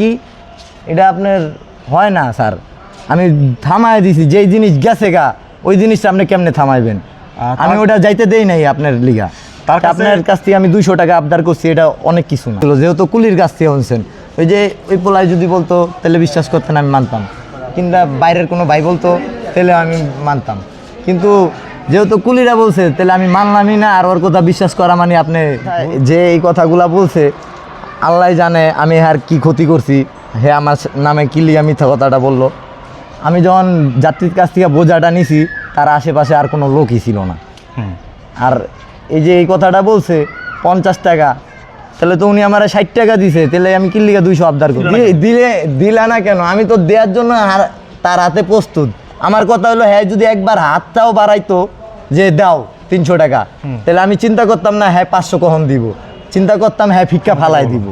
কি? এটা আপনার হয় না স্যার। আমি থামায় দিছি যেই জিনিস গেছে গা ওই জিনিসটা আপনি কেমনে থামাইবেন? আমি ওটা যাইতে দেই নাই আপনার লিগা। তার আপনার কাছ থেকে আমি দুইশো টাকা আবদার করছি এটা অনেক কিছু না। যেহেতু কুলির কাছ থেকে শুনছেন ওই যে ওই পোলায় যদি বলতো তাহলে বিশ্বাস করতেন আমি মানতাম। কিংবা বাইরের কোনো ভাই বলতো তাহলে আমি মানতাম। কিন্তু যেহেতু কুলিরা বলছে তাহলে আমি মানলামই না আর ওর কথা বিশ্বাস করা মানে আপনি যে এই কথাগুলা বলছে আল্লাহ জানে আমি আর কি ক্ষতি করছি। হে আমার নামে কিলিয়া মিথ্যা কথাটা বলল। আমি যখন যাত্রীর কাছ থেকে বোঝাটা নিছি তার আশেপাশে আর কোনো লোকই ছিল না। আর এই যে এই কথাটা বলছে পঞ্চাশ টাকা তাহলে তো উনি আমার ষাট টাকা দিছে তাহলে আমি কিল্লিকা দুইশো আবদার করি দিলে দিলা না কেন? আমি তো দেওয়ার জন্য হার- তার হাতে প্রস্তুত। আমার কথা হলো হ্যাঁ যদি একবার হাতটাও বাড়াইতো যে দাও তিনশো টাকা তাহলে আমি চিন্তা করতাম না হ্যাঁ পাঁচশো কখন দিব? চিন্তা করতাম হ্যাঁ ফিক্কা ফালাই দিব।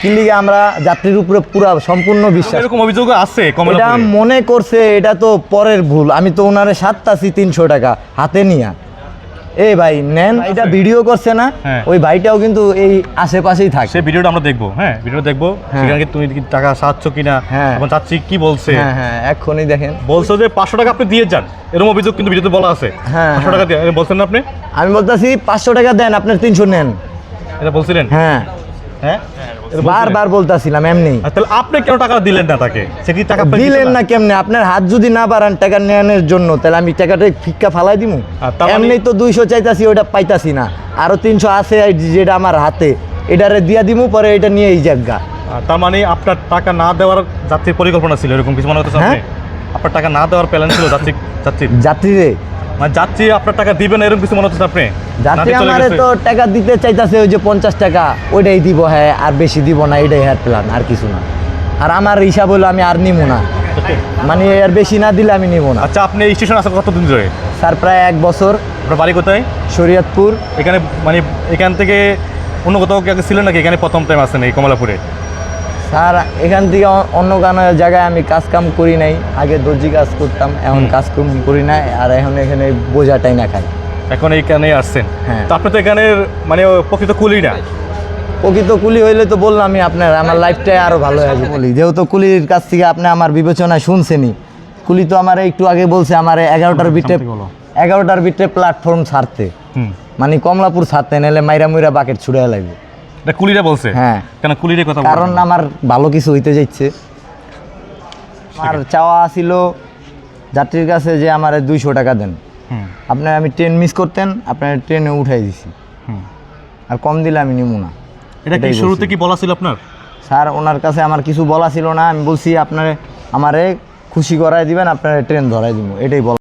কিল্লিকা আমরা যাত্রীর উপরে পুরা সম্পূর্ণ বিশ্বাস। এরকম অভিযোগ আছে এটা মনে করছে এটা তো পরের ভুল। আমি তো ওনারে সাতটাছি তিনশো টাকা হাতে নিয়া। এ ভাই নেন এটা ভিডিও করছে না হ্যাঁ। ওই ভাইটাও কিন্তু এই আশেপাশেই থাকে। সেই ভিডিওটা আমরা দেখব হ্যাঁ ভিডিও দেখব। হ্যাঁ। সেখানে তুমি টাকা সাহায্য কিনা হ্যাঁ। চাচ্ছি কি বলছে? হ্যাঁ হ্যাঁ এক্ষুনি দেখেন। বলছো যে পাঁচশো টাকা আপনি দিয়ে যান। এরকম অভিযোগ কিন্তু ভিডিওতে বলা আছে। হ্যাঁ, পাঁচশো হ্যাঁ। টাকা দিয়ে বলছেন না আপনি? আমি বলতেছি পাঁচশো টাকা দেন আপনার তিনশো নেন। এটা বলছিলেন? হ্যাঁ। হ্যাঁ? বারবার বলতাছিলাম এমনি। তাহলে আপনি কেন টাকা দিলেন না তাকে? সে কি টাকা দিলেন না কেমনে? আপনার হাত যদি না বাড়ান টাকা নেওয়ানোর জন্য তাহলে আমি টাকাটা ফিক্কা ফালাই দিব মানে- এমনি তো দুইশো চাইতাছি ওটা পাইতাছি না। আরও তিনশো আছে যেটা আমার হাতে এটারে দিয়া দিমু পরে এটা নিয়ে এই জায়গা তার মানে আপনার টাকা না দেওয়ার যাত্রীর পরিকল্পনা ছিল এরকম কিছু মনে হচ্ছে হ্যাঁ। আপনার টাকা না দেওয়ার প্ল্যান ছিল যাত্রী যাত্রী যাত্রীরে? মানে যাত্রী আপনার টাকা দিবেন এরকম কিছু মনে হচ্ছে আপনি? না যাত্রী আমারে তো টাকা দিতে চাইতাছে ওই যে পঞ্চাশ টাকা ওইটাই দিব হ্যাঁ আর বেশি দিব না এটাই হ্যাঁ প্ল্যান আর কিছু না। আর আমার হিসাব হলো আমি আর নিবো না। মানে আর বেশি না দিলে আমি নিবো না। আচ্ছা আপনি স্টেশন আসেন কতদিন ধরে? স্যার প্রায় এক বছর। আপনার বাড়ি কোথায়? শরীয়তপুর। এখানে মানে এখান থেকে অন্য কোথাও কি আগে ছিলেন নাকি? এখানে প্রথম টাইম আসেন এই কমলাপুরে? স্যার এখান থেকে অন্য কোনো জায়গায় আমি কাজ কাম করি নাই। আগে দর্জি কাজ করতাম এখন কাজ কাম করি না আর এখন এখানে বোঝাটাই না খাই এখন এইখানে আসছেন। হ্যাঁ। তো আপনি তো এখানে মানে প্রকৃত কুলি না? প্রকৃত কুলি হইলে তো বললাম আমি আপনার আমার লাইফটাই আরও ভালো হয়ে যাবে। বলি যেহেতু কুলির কাছ থেকে আপনি আমার বিবেচনায় শুনছেনই কুলি তো আমার একটু আগে বলছে আমার এগারোটার বলো। এগারোটার ভিতরে প্ল্যাটফর্ম ছাড়তে। মানে কমলাপুর ছাড়তে নাহলে মাইরা মুইরা বাকেট ছুড়ে লাগবে এটা কুলিরা বলছে? হ্যাঁ। কেন কুলিরে কথা কারণ আমার ভালো কিছু হইতে যাচ্ছে। আর চাওয়া ছিল যাত্রীর কাছে যে আমার দুইশো টাকা দেন। আপনার আমি ট্রেন মিস করতেন আপনার ট্রেনে উঠাই দিছি। আর কম দিলে আমি নিব না। এটা কি শুরুতে কি বলা ছিল আপনার? স্যার ওনার কাছে আমার কিছু বলা ছিল না আমি বলছি আপনার আমারে খুশি করাই দিবেন আপনার ট্রেন ধরাই দিব এটাই বলা